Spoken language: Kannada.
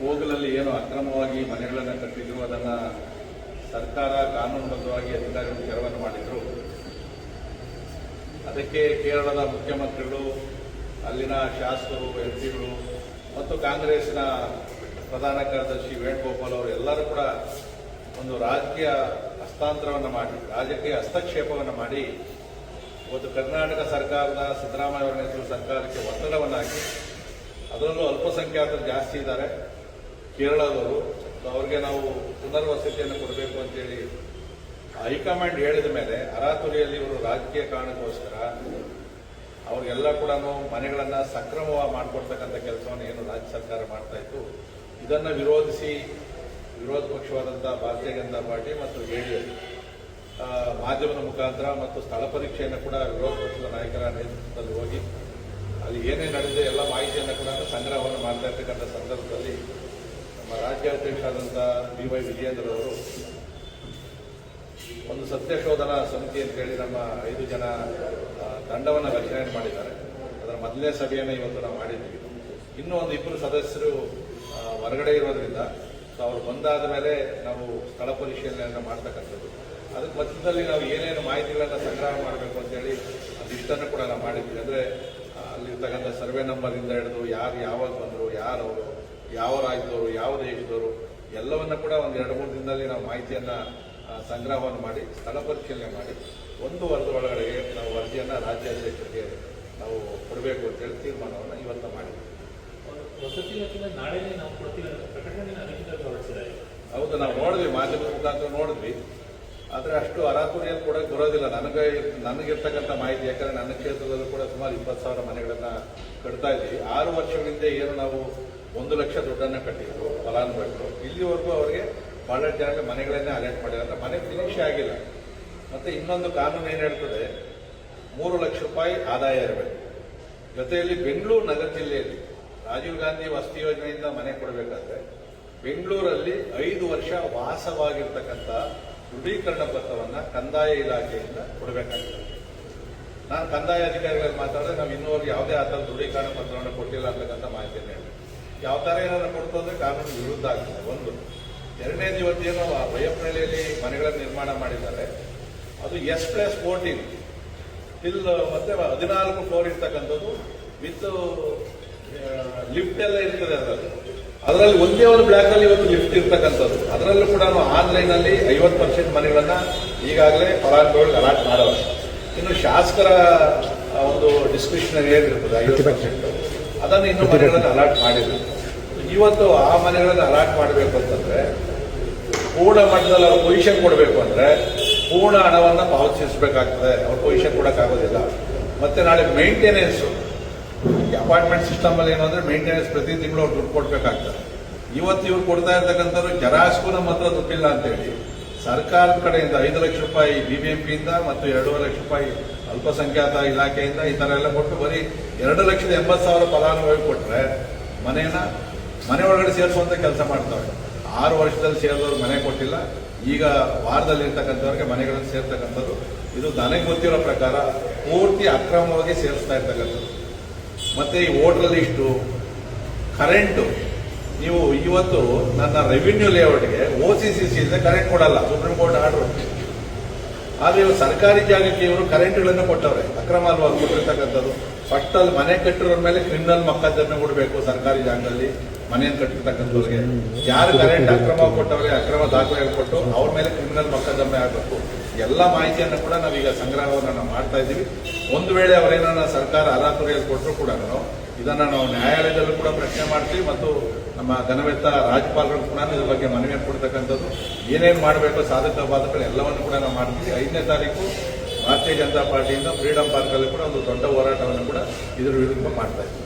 ಹೋಗಲಲ್ಲಿ ಏನು ಅಕ್ರಮವಾಗಿ ಮನೆಗಳನ್ನು ಕಟ್ಟಿದ್ರು, ಅದನ್ನು ಸರ್ಕಾರ ಕಾನೂನುಬದ್ಧವಾಗಿ ಅಧಿಕಾರಿಗಳು ತೆರವನ್ನು ಮಾಡಿದರು. ಅದಕ್ಕೆ ಕೇರಳದ ಮುಖ್ಯಮಂತ್ರಿಗಳು, ಅಲ್ಲಿನ ಶಾಸಕರು ಎಂಪಿಗಳು ಮತ್ತು ಕಾಂಗ್ರೆಸ್ನ ಪ್ರಧಾನ ಕಾರ್ಯದರ್ಶಿ ವೇಣುಗೋಪಾಲ್ ಅವರು ಎಲ್ಲರೂ ಕೂಡ ಒಂದು ರಾಜಕೀಯ ಹಸ್ತಾಂತರವನ್ನು ಮಾಡಿ, ರಾಜಕೀಯ ಹಸ್ತಕ್ಷೇಪವನ್ನು ಮಾಡಿ ಇವತ್ತು ಕರ್ನಾಟಕ ಸರ್ಕಾರದ ಸಿದ್ದರಾಮಯ್ಯ ಅವರ ಸರ್ಕಾರಕ್ಕೆ ಒತ್ತಡವನ್ನು ಹಾಕಿ ಅದರಲ್ಲೂ ಅಲ್ಪಸಂಖ್ಯಾತರು ಜಾಸ್ತಿ ಇದ್ದಾರೆ. ಕೇರಳದವರು. ಅವ್ರಿಗೆ ನಾವು ಪುನರ್ವಸತಿಯನ್ನು ಕೊಡಬೇಕು ಅಂತೇಳಿ ಹೈಕಮಾಂಡ್ ಹೇಳಿದ ಮೇಲೆ ಅರಾತುರಿಯಲ್ಲಿ ಇವರು ರಾಜಕೀಯ ಕಾರಣಕ್ಕೋಸ್ಕರ ಅವ್ರಿಗೆಲ್ಲ ಕೂಡ ಮನೆಗಳನ್ನು ಸಕ್ರಮವಾಗಿ ಮಾಡಿಕೊಡ್ತಕ್ಕಂಥ ಕೆಲಸವನ್ನು ಏನು ರಾಜ್ಯ ಸರ್ಕಾರ ಮಾಡ್ತಾ ಇತ್ತು. ಇದನ್ನು ವಿರೋಧಿಸಿ ವಿರೋಧ ಪಕ್ಷವಾದಂಥ ಭಾರತೀಯ ಜನತಾ ಪಾರ್ಟಿ ಮತ್ತು ಜೆಡಿಎಸ್ ಮಾಧ್ಯಮದ ಮುಖಾಂತರ ಮತ್ತು ಸ್ಥಳ ಪರೀಕ್ಷೆಯನ್ನು ಕೂಡ ವಿರೋಧ ಪಕ್ಷದ ನಾಯಕರ ನೇತೃತ್ವದಲ್ಲಿ ಹೋಗಿ ಅಲ್ಲಿ ಏನೇ ನಡೆದಿದೆ ಎಲ್ಲ ಮಾಹಿತಿಯನ್ನು ಕೂಡ ಸಂಗ್ರಹವನ್ನು ಸಂದರ್ಭದಲ್ಲಿ ನಮ್ಮ ರಾಜ್ಯಾಧ್ಯಕ್ಷರಾದಂಥ ಬಿ ವೈ ವಿಜಯೇಂದ್ರವರು ಒಂದು ಸತ್ಯ ಶೋಧನಾ ಸಮಿತಿ ಅಂತ ಹೇಳಿ ನಮ್ಮ ಐದು ಜನ ತಂಡವನ್ನು ರಚನೆ ಮಾಡಿದ್ದಾರೆ. ಅದರ ಮೊದಲನೇ ಸಭೆಯನ್ನು ಇವತ್ತು ನಾವು ಮಾಡಿದ್ದೀವಿ. ಇನ್ನೂ ಒಂದು ಇಬ್ಬರು ಸದಸ್ಯರು ಹೊರಗಡೆ ಇರೋದ್ರಿಂದ ಸೊ ಅವರು ಬಂದಾದ ಮೇಲೆ ನಾವು ಸ್ಥಳ ಪರಿಶೀಲನೆಯನ್ನು ಮಾಡ್ತಕ್ಕಂಥದ್ದು. ಅದಕ್ಕೆ ಮಧ್ಯದಲ್ಲಿ ನಾವು ಏನೇನು ಮಾಹಿತಿಗಳನ್ನು ಸಂಗ್ರಹ ಮಾಡಬೇಕು ಅಂತೇಳಿ ಅದಿಷ್ಟನ್ನು ಕೂಡ ನಾವು ಮಾಡಿದ್ವಿ ಅಂದರೆ ಅಲ್ಲಿರ್ತಕ್ಕಂಥ ಸರ್ವೆ ನಂಬರಿಂದ ಹಿಡಿದು ಯಾರು ಯಾವಾಗ ಬಂದರು ಯಾರು ಅವರು ಯಾವ ರಾಜ್ಯದವರು ಯಾವ ದೇಶದವರು ಎಲ್ಲವನ್ನ ಕೂಡ ಒಂದು ಎರಡು ಮೂರು ದಿನದಲ್ಲಿ ನಾವು ಮಾಹಿತಿಯನ್ನ ಸಂಗ್ರಹವನ್ನು ಮಾಡಿ ಸ್ಥಳ ಪರಿಶೀಲನೆ ಮಾಡಿ ಒಂದು ವರ್ಷದ ಒಳಗಡೆ ನಾವು ವರದಿಯನ್ನ ರಾಜ್ಯಾಧ್ಯಕ್ಷರಿಗೆ ನಾವು ಕೊಡಬೇಕು ಅಂತೇಳಿ ತೀರ್ಮಾನವನ್ನು ಇವತ್ತು ಮಾಡಿದ್ವಿ. ಹೌದು ನಾವು ನೋಡಿದ್ವಿ ಮಾಧ್ಯಮದ ಮುಖಾಂತರ ನೋಡಿದ್ವಿ. ಆದರೆ ಅಷ್ಟು ಅರಾತುರಿಯಲ್ಲಿ ಕೊಡಕ್ಕೆ ಬರೋದಿಲ್ಲ ನನಗೆ ನನಗಿರ್ತಕ್ಕಂಥ ಮಾಹಿತಿ, ಯಾಕಂದರೆ ನನ್ನ ಕ್ಷೇತ್ರದಲ್ಲೂ ಕೂಡ ಸುಮಾರು ಇಪ್ಪತ್ತು ಸಾವಿರ ಮನೆಗಳನ್ನು ಕಟ್ತಾ ಇದ್ವಿ ಆರು ವರ್ಷಗಳಿಂದ ಏನು ನಾವು ಒಂದು ಲಕ್ಷ ದುಡ್ಡನ್ನು ಕಟ್ಟಿದ್ರು, ಫಲಾನುಭವಿಗಳು. ಇಲ್ಲಿವರೆಗೂ ಅವರಿಗೆ ಬಹಳಷ್ಟು ಜನ ಮನೆಗಳನ್ನೇ ಅರೆಂಜ್ ಮಾಡಿದ್ದಾರೆ. ಮನೆ ಫಿನಿಶ್ ಆಗಿಲ್ಲ. ಮತ್ತು ಇನ್ನೊಂದು ಕಾನೂನು ಏನು ಹೇಳ್ತದೆ? ಮೂರು ಲಕ್ಷ ರೂಪಾಯಿ ಆದಾಯ ಇರಬೇಕು. ಜೊತೆಯಲ್ಲಿ ಬೆಂಗಳೂರು ನಗರ ಜಿಲ್ಲೆಯಲ್ಲಿ ರಾಜೀವ್ ಗಾಂಧಿ ವಸತಿ ಯೋಜನೆಯಿಂದ ಮನೆ ಕೊಡಬೇಕಾದ್ರೆ ಬೆಂಗಳೂರಲ್ಲಿ ಐದು ವರ್ಷ ವಾಸವಾಗಿರ್ತಕ್ಕಂಥ ದೃಢೀಕರಣ ಪತ್ರವನ್ನ ಕಂದಾಯ ಇಲಾಖೆಯಿಂದ ಕೊಡಬೇಕಾಗ್ತದೆ. ನಾನು ಕಂದಾಯ ಅಧಿಕಾರಿಗಳಿಗೆ ಮಾತಾಡಿದ್ರೆ ನಾವು ಇನ್ನೂವರೆಗೆ ಯಾವುದೇ ಆ ಥರ ದೃಢೀಕರಣ ಪತ್ರವನ್ನು ಕೊಟ್ಟಿಲ್ಲ ಅಂತಕ್ಕಂಥ ಮಾಹಿತಿಯನ್ನು ಹೇಳಿ. ಯಾವ ಥರ ಏನಾದ್ರು ಕೊಡ್ತು ಅಂದರೆ ಕಾನೂನು ವಿರುದ್ಧ ಆಗ್ತದೆ. ಒಂದು, ಎರಡನೇ ಇವತ್ತೇನು ಆ ಬೈಯಪ್ಪನಹಳ್ಳಿಯಲ್ಲಿ ಮನೆಗಳನ್ನು ನಿರ್ಮಾಣ ಮಾಡಿದ್ದಾರೆ. ಅದು ಎಸ್ ಪ್ಲಸ್ ಫೋರ್ಟೀನ್. ಟಿಲ್ ಮತ್ತೆ ಹದಿನಾಲ್ಕು ಫ್ಲೋರ್ ಇರ್ತಕ್ಕಂಥದ್ದು, ವಿತ್ ಲಿಫ್ಟ್ ಎಲ್ಲ ಇರ್ತದೆ ಅದರಲ್ಲಿ. ಅದರಲ್ಲಿ ಒಂದೇ ಒಂದು ಬ್ಲಾಕ್ ಅಲ್ಲಿ ಇವತ್ತು ಲಿಫ್ಟ್ ಇರ್ತಕ್ಕಂಥದ್ದು. ಅದರಲ್ಲೂ ಕೂಡ ಆನ್ಲೈನ್ ಅಲ್ಲಿ ಐವತ್ತು ಪರ್ಸೆಂಟ್ ಮನೆಗಳನ್ನ ಈಗಾಗಲೇ ಫಲಾನುಭವಿಗಳಿಗೆ ಅಲಾಟ್ ಮಾಡೋದು ಇನ್ನು ಶಾಸಕರ ಒಂದು ಡಿಸ್ಕ್ರಿಪ್ಷನ್ ಏನಿರ್ತದೆ ಐವತ್ತು ಪರ್ಸೆಂಟ್ ಅದನ್ನು ಇನ್ನು ಮನೆಗಳನ್ನು ಅಲಾಟ್ ಮಾಡಿದ್ರು. ಇವತ್ತು ಆ ಮನೆಗಳನ್ನು ಅಲಾಟ್ ಮಾಡಬೇಕು ಅಂತಂದ್ರೆ ಪೂರ್ಣ ಮಟ್ಟದಲ್ಲಿ ಅವ್ರ ಪೊಸಿಷನ್ ಕೊಡಬೇಕು ಅಂದ್ರೆ ಪೂರ್ಣ ಹಣವನ್ನು ಪಾವತಿಸಬೇಕಾಗ್ತದೆ. ಅವ್ರ ಪೊಸಿಷನ್ ಕೊಡಕ್ಕಾಗೋದಿಲ್ಲ. ಮತ್ತೆ ನಾಳೆ ಮೇಂಟೆನೆನ್ಸ್ ಅಪಾರ್ಟ್ಮೆಂಟ್ ಸಿಸ್ಟಮ್ ಅಲ್ಲಿ ಏನಂದ್ರೆ ಮೇಂಟೆನೆನ್ಸ್ ಪ್ರತಿ ತಿಂಗಳು ಅವ್ರು ದುಡ್ಡು ಕೊಡ್ಬೇಕಾಗ್ತದೆ. ಇವತ್ತು ಇವ್ರು ಕೊಡ್ತಾ ಇರ್ತಕ್ಕಂಥವ್ರು ಜರಾಸ್ಗೂ ನಮ್ಮ ಹತ್ರ ದುಡ್ಡಿಲ್ಲ ಅಂತೇಳಿ. ಸರ್ಕಾರದ ಕಡೆಯಿಂದ ಐದು ಲಕ್ಷ ರೂಪಾಯಿ ಬಿ ಬಿ ಎಂ ಪಿಯಿಂದ ಮತ್ತು ಎರಡೂವರೆ ಲಕ್ಷ ರೂಪಾಯಿ ಅಲ್ಪಸಂಖ್ಯಾತ ಇಲಾಖೆಯಿಂದ ಈ ಥರ ಎಲ್ಲ ಕೊಟ್ಟು ಬರೀ ಎರಡು ಲಕ್ಷದ ಎಂಬತ್ತು ಸಾವಿರ ಫಲಾನುಭವಿ ಕೊಟ್ಟರೆ ಮನೇನ ಮನೆ ಒಳಗಡೆ ಸೇರಿಸುವಂಥ ಕೆಲಸ ಮಾಡ್ತವೆ ಆರು ವರ್ಷದಲ್ಲಿ ಸೇರಿದವ್ರು ಮನೆ ಕೊಟ್ಟಿಲ್ಲ. ಈಗ ವಾರದಲ್ಲಿರ್ತಕ್ಕಂಥವ್ರಿಗೆ ಮನೆಗಳನ್ನು ಸೇರ್ತಕ್ಕಂಥದ್ದು ಇದು ನನಗೆ ಗೊತ್ತಿರೋ ಪ್ರಕಾರ ಪೂರ್ತಿ ಅಕ್ರಮವಾಗಿ ಸೇರಿಸ್ತಾ ಇರ್ತಕ್ಕಂಥದ್ದು ಮತ್ತೆ ಈ ವೋಟರ್ ಇಷ್ಟು ಕರೆಂಟು. ನೀವು ಇವತ್ತು ನನ್ನ revenue ಲೇಔಟ್ಗೆ O C C C current ಕೊಡಲ್ಲ, ಸುಪ್ರೀಂ ಕೋರ್ಟ್ ಆರ್ಡರ್. ಆದ್ರೆ ಇವರು ಸರ್ಕಾರಿ ಜಾಗಕ್ಕೆ ಇವರು ಕರೆಂಟ್ಗಳನ್ನು ಕೊಟ್ಟವ್ರೆ, ಅಕ್ರಮವಾಗಿ ಕೊಟ್ಟಿರ್ತಕ್ಕಂಥದ್ದು. ಫಸ್ಟ್ ಅಲ್ಲಿ ಮನೆ ಕಟ್ಟಿರೋರ ಮೇಲೆ ಕ್ರಿಮಿನಲ್ ಮಕ್ಕಳನ್ನ ಕೊಡಬೇಕು ಸರ್ಕಾರಿ ಜಾಗದಲ್ಲಿ, ಮನೆಯನ್ನು ಕಟ್ಟಿರ್ತಕ್ಕಂಥವ್ರಿಗೆ. ಯಾರು ಕರೆಂಟ್ ಅಕ್ರಮ ಕೊಟ್ಟವ್ರಿಗೆ ಅಕ್ರಮ ದಾಖಲೆಗಳು ಕೊಟ್ಟು ಅವ್ರ ಮೇಲೆ ಕ್ರಿಮಿನಲ್ ಮೊಕದ್ದಮೆ ಆಗಬೇಕು. ಎಲ್ಲ ಮಾಹಿತಿಯನ್ನು ಕೂಡ ನಾವೀಗ ಸಂಗ್ರಹವನ್ನು ನಾವು ಮಾಡ್ತಾ ಇದ್ದೀವಿ. ಒಂದು ವೇಳೆ ಅವರೇನ ಸರ್ಕಾರ ಅಲಾತುರಿಯಲ್ಲಿ ಕೊಟ್ಟರು ಕೂಡ ನಾವು ಇದನ್ನ ನಾವು ನ್ಯಾಯಾಲಯದಲ್ಲೂ ಕೂಡ ಪ್ರಶ್ನೆ ಮಾಡ್ತೀವಿ ಮತ್ತು ನಮ್ಮ ಘನವೆತ್ತ ರಾಜ್ಯಪಾಲರು ಕೂಡ ಇದ್ರ ಬಗ್ಗೆ ಮನವಿಯನ್ನು ಕೊಡ್ತಕ್ಕಂಥದ್ದು. ಏನೇನು ಮಾಡಬೇಕು, ಸಾಧಕ ಬಾಧಕಗಳು ಎಲ್ಲವನ್ನು ಕೂಡ ನಾವು ಮಾಡ್ತೀವಿ. ಐದನೇ ತಾರೀಕು ಭಾರತೀಯ ಜನತಾ ಪಾರ್ಟಿಯಿಂದ ಫ್ರೀಡಂ ಪಾರ್ಕಲ್ಲಿ ಕೂಡ ಒಂದು ದೊಡ್ಡ ಹೋರಾಟವನ್ನು ಕೂಡ ಇದರ ವಿರುದ್ಧ ಮಾಡ್ತಾ ಇದ್ದೀವಿ.